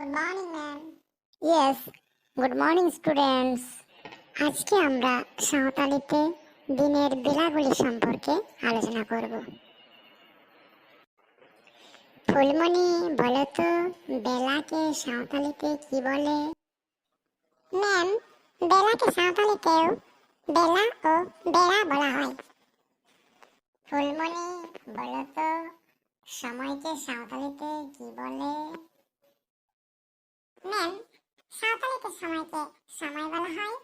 Good morning ma'am yes good morning students আজকে আমরা সাঁওতালিতে দিনের বেলাগুলি সম্পর্কে আলোচনা করব। ফুলমণি বলো তো বেলাকে সাঁওতালিতে কি বলে? ম্যাম বেলাকে সাঁওতালিতেও বেলা ও বেড়া বলা হয়। ফুলমণি বলো তো সময়কে সাঁওতালিতে কি বলে? ম্যাম সাঁওতালিতে সময়কে সময় বলা হয়,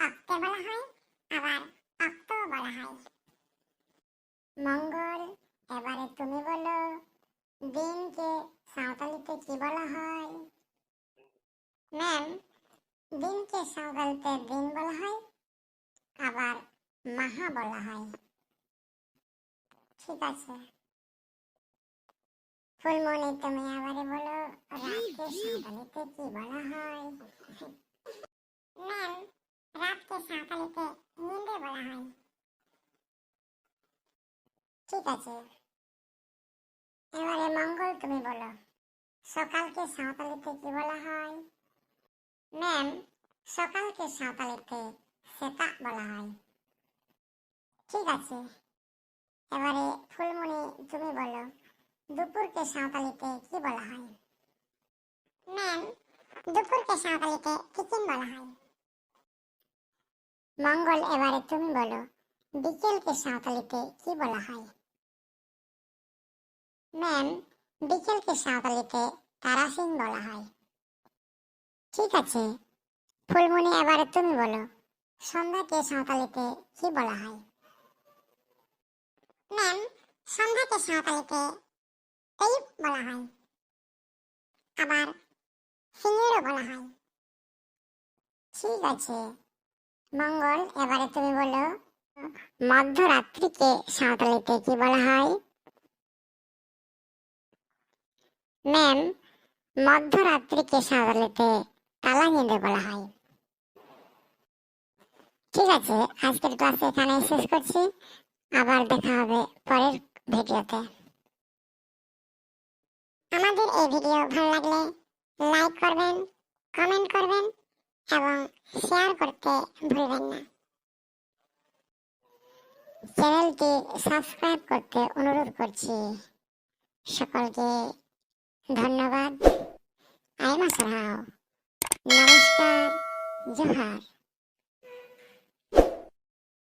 অক্তে বলা হয়, আবার অক্ত বলা হয়। মঙ্গল, এবারে তুমি বলো, দিনকে সাঁওতালিতে কি বলা হয়? ম্যাম দিনকে সাঁওতালিতে দিন বলা হয়, আবার মাহা বলা হয়। ঠিক আছে। ফুলমণি, তুমি আবারে বলো। সাঁওতালিতে কি বলা হয়? ম্যাম, রাতকে সাঁওতালিতে নিন্দে বলা হয়। ঠিক আছে। এবারে মঙ্গল, তুমি বলো। সকালকে সাঁওতালিতে কি বলা হয়? ম্যাম, সকালকে সাঁওতালিতে সেতা বলা হয়। ঠিক আছে। এবারে ফুলমণি, তুমি বলো, দুপুরকে সাঁওতালিতে কি বলা হয়? ম্যাম দুপুরকে সাঁওতালিতে টিফিন বলা হয়। মঙ্গল, এবারে তুমি বলো বিকেলকে সাঁওতালিতে কি বলা হয়? ম্যাম বিকেলকে সাঁওতালিতে তারাসিং বলা হয়। ঠিক আছে, ফুলমণি, এবারে তুমি বলো সন্ধ্যাকে সাঁওতালিতে কি বলা হয়? ম্যাম সন্ধ্যাকে সাঁওতালিতে বলা হয়। আবার সিঙ্গেরও বলা হয়। ঠিক আছে। মঙ্গল, এবারে তুমি বলো, মধ্যরাত্রিকে সাঁওতালিতে কি বলা হয়? ম্যাম, মধ্যরাত্রিকে সাঁওতালিতে তালাগিন্দে বলা হয়। ঠিক আছে, আজকের ক্লাস এখানে শেষ করছি। আবার দেখা হবে পরের ভিডিওতে। আমাদের এই ভিডিও ভালো লাগলে লাইক করবেন কমেন্ট করবেন এবং শেয়ার করতে ভুলবেন না। চ্যানেলটি সাবস্ক্রাইব করতে অনুরোধ করছি। সকলকে ধন্যবাদ। আইমা সারাও নমস্কার, জোহার।